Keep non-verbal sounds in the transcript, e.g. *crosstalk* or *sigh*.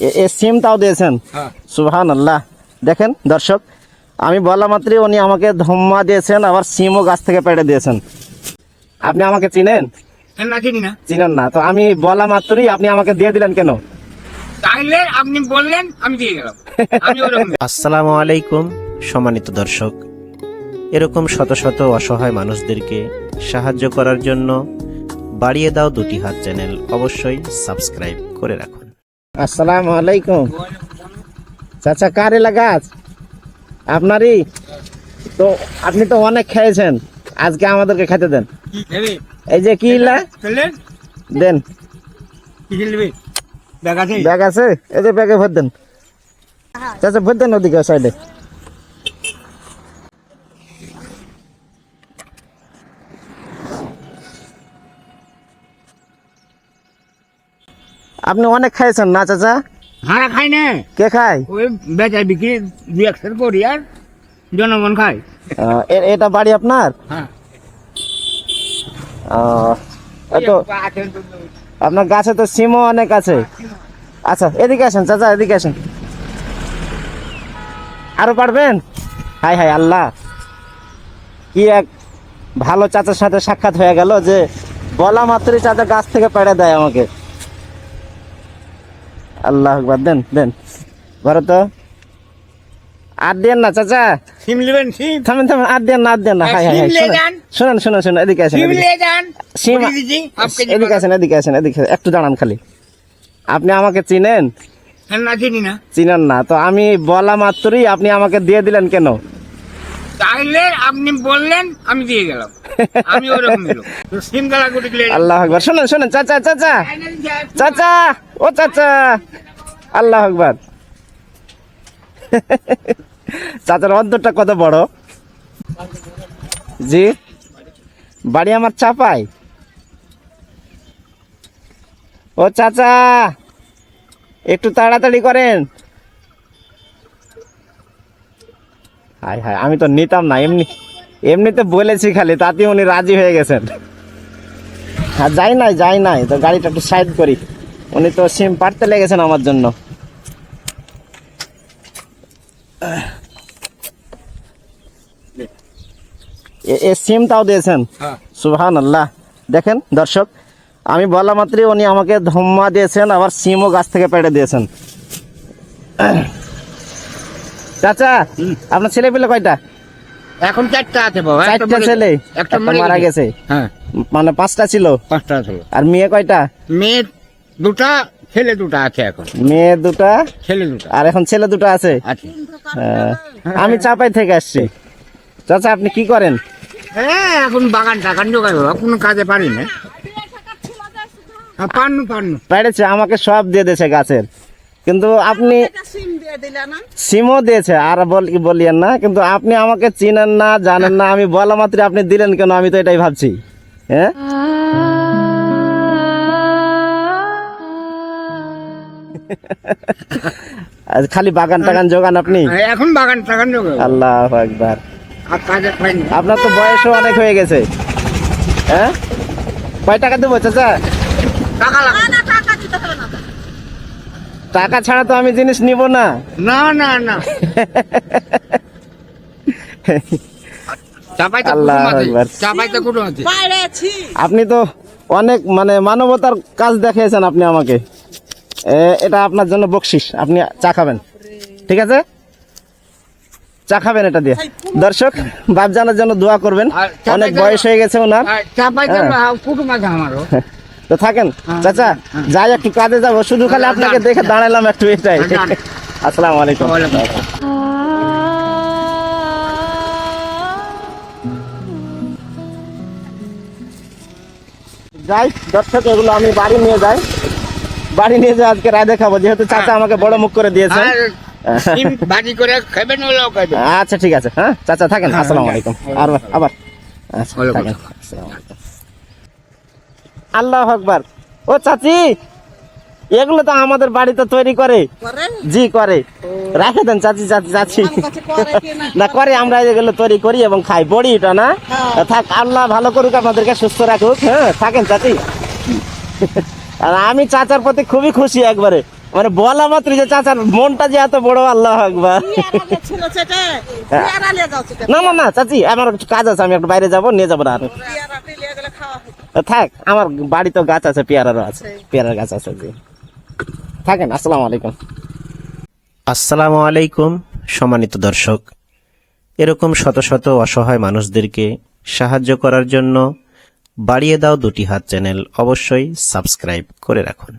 এ- সিমটাও দিয়েছেন। সুহান আল্লাহ দেখেন দর্শক আমি বলা মাত্রই উনি আমাকে ধম্মা দিয়েছেন আবার সিমও গাছ থেকে পেড়ে দিয়েছেন। আপনি আমাকে চিনেন? চিনেন না। তো আমি বলা মাত্রই আপনি আমাকে দিয়ে দিলেন কেন? তাইলে আপনি বললেন আমি দিয়ে গেলাম। *laughs* আসসালামু আলাইকুম সম্মানিত দর্শক। এরকম শত শত অসহায় মানুষদেরকে সাহায্য করার জন্য বাড়িয়ে দাও দুটি হাত চ্যানেল। অবশ্যই সাবস্ক্রাইব করে রাখুন। আসসালামু আলাইকুম। চাচা কার এলাকা আপনারই? তো আপনি তো অনেক খেয়েছেন। আজকে আমাদেরকে খেতে দেন। এই যে কি দেন। ব্যাগ আছে? এই যে ব্যাগে ভর দেন। চাচা ভর দেন ওদিকে সাইডে। আপনি অনেক খাইছেন না চাচা? হারা খাই না। কে খায়? ওই বেচার বিক্রি দুই একশো করি আর জনগণ খায়। এটা বাড়ি আপনার? হ্যাঁ। তো আপনার গাছে তো সিমও অনেক আছে। আচ্ছা এদিকে আসেন চাচা এদিকে আসেন। আরও পারবেন? হাই হাই আল্লাহ। কি এক ভালো চাচার সাথে সাক্ষাৎ হয়ে গেল যে বলা মাত্রই চাচা গাছ থেকে পেড়ে দেয় আমাকে। আল্লাহ আকবার দেন দেন। ঘরে তো। আর দেন না চাচা। সিম নেবেন সিম। থামেন থামেন আর দেন না আর দেন না। হাই হাই হাই। শুনেন শুনেন শুনেন এদিকে আসেন সিম এদিকে আসেন এদিকে আসেন এদিকে একটু দাঁড়ান খালি। আপনি আমাকে চিনেন? হ্যাঁ, না চিনি না। চিনেন না। তো আমি বলা মাত্রই আপনি আমাকে দিয়ে দিলেন কেন? তাইলে আপনি বললেন আমি দিয়ে গেলাম। আমি ওরকম লোক। সিম গালা করে দিলে আল্লাহ আকবার। শুনেন শুনেন চাচা চাচা। চাচা ও চাচা। আল্লাহ আকবার। চাচার অন্তরটা কত বড়? জি। বাড়ি আমার চাপাই। ও চাচা একটু তাড়াতাড়ি করেন। হাই হায় আমি তো নিতাম না এমনি এমনিতে বলেছি খালি তাতে উনি রাজি হয়ে গেছেন। হ্যাঁ যাই নাই যাই নাই তো গাড়িটা একটু সাইড করি। উনি তো সিম পাড়তে লেগেছেন আমার জন্য। এ- সিমটাও দিয়েছেন? হ্যাঁ। সুবহান আল্লাহ দেখেন দর্শক আমি বলা মাত্রই উনি আমাকে ধম্মা দিয়েছেন আবার সিমও গাছ থেকে পেড়ে দিয়েছেন। চাচা আপনার ছেলে পেলে কয়টা? এখন চারটা আছে বাবা চারটা ছেলে? একটা মারা গেছে। হ্যাঁ। মানে পাঁচটা ছিল? পাঁচটা ছিল। আর মেয়ে কয়টা? মেয়ে দুটা ছেলে দুটা আছে এখন। মেয়ে দুটা? ছেলে দুটা। আর এখন ছেলে দুটো আছে? আমি চাপাই থেকে আসছি। চাচা আপনি কি করেন? হ্যাঁ এখন বাগান টাগান জোগাড় বাবা কোনো কাজে পারি না। পান্নু পান্নু পেড়েছে আমাকে সব দিয়ে দিয়েছে গাছের। কিন্তু আপনি সিমও দিয়েছে আর বল কি বলিয়েন না কিন্তু আপনি আমাকে চিনেন না জানেন না আমি বলা মাত্র আপনি দিলেন কেন আমি তো এটাই ভাবছি। হ্যাঁ? *laughs* আজ খালি বাগান টাগান যোগান আপনি? হ্যাঁ, এখন বাগান টাগান জোগাড় আল্লাহ একবার আপনার তো বয়সও অনেক হয়ে গেছে। হ্যাঁ? কয় টাকা দেবো চাচা? টাকা লাগে না টাকা দিতে হবে না। টাকা ছাড়া তো আমি জিনিস নিব না। না না না। আপনি তো অনেক মানে মানবতার কাজ দেখিয়েছেন আপনি আমাকে। এটা আপনার জন্য বকশিস। আপনি চা খাবেন। ঠিক আছে? চা খাবেন এটা দিয়ে। দর্শক বাপজানের জন্য দোয়া করবেন। অনেক বয়স হয়ে গেছে ওনার। আর চাপাইতে হ্যাঁ। কুটুম আছে আমারও তো থাকেন চাচা যাই একটু কাজে যাব। শুধু খালি আপনাকে দেখে দাঁড়ালাম একটু এটাই। আসসালামু আলাইকুম। যাই দর্শক এগুলো আমি বাড়ি নিয়ে যাই। বাড়ি নিয়ে যাই আজকে রায় দেখাবো। যেহেতু চাচা আমাকে বড় মুখ করে দিয়েছে আর করে খাবেন আচ্ছা ঠিক আছে। হ্যাঁ চাচা থাকেন। আসসালামু আলাইকুম। আর আবার আচ্ছা, আসসালামু আলাইকুম। আল্লাহ আকবার। ও চাচি এগুলো তো আমাদের বাড়িতে তৈরি করে। জি করে। রাখে দেন চাচি চাচি চাচি। না? করে আমরা এগুলো তৈরি করি এবং খাই। বড়ি এটা না? হ্যাঁ। থাক আল্লাহ ভালো করুক আপনাদেরকে সুস্থ রাখুক হ্যাঁ? থাকেন চাচি। আর আমি চাচার প্রতি খুবই খুশি একবারে। মানে বলা মাত্র যে চাচার মনটা যে এত বড় আল্লাহ আকবার। সেটা? না না না চাচি আমার একটু কাজ আছে আমি একটু বাইরে যাব নিয়ে যাব না আর পেয়ারা নিয়ে গেলে খাওয়া হবে থাক আমার বাড়ি তো গাছ আছে পেয়ারারও আছে পেয়ারার গাছ আছে জি থাকেন আসসালামু আলাইকুম। আসসালামু আলাইকুম সম্মানিত দর্শক। এরকম শত শত অসহায় মানুষদেরকে সাহায্য করার জন্য বাড়িয়ে দাও দুটি হাত চ্যানেল অবশ্যই সাবস্ক্রাইব করে রাখুন।